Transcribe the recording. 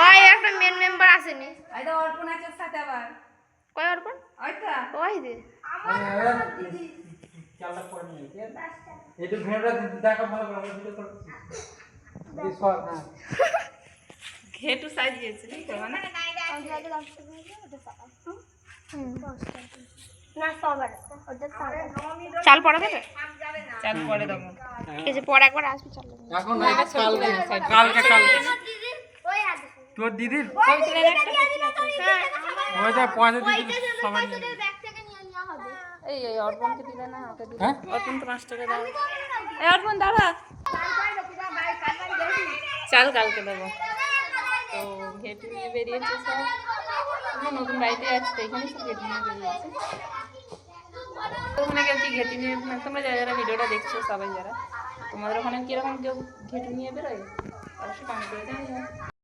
ওই একটা main member আসেনি। অর্পণ আছে ওর সাথে আবার। কই অর্পণ? ওই ঘেটু সাজিয়েছে চাল পড়া দেবে? চাল পরে দেবো। ঠিক আছে পরে একবার আসবি চাল। এখন না কালকে কালকে কালকে। তোর দিদির? ওই যা পয়সা দিদি সবাই এই এই অর্পণকে দিলে না ওকে দিলে হ্যাঁ? অর্পণ তো পাঁচ টাকা দাও এই অর্পণ দাঁড়া। চাল কালকে দেবো। তো ঘেটু নিয়ে বেরিয়েছে সব। নতুন বাড়িতে আছি এখানে সব ঘেটু নিয়ে বেরিয়েছে। ঘেটু নিয়ে মানে তোমরা যারা যারা ভিডিওটা দেখছ, সবাই যারা, তোমাদের ওখানে কীরকম কেউ ঘেটু নিয়ে বেরোয়? অবশ্যই কমেন্ট করে জানিও।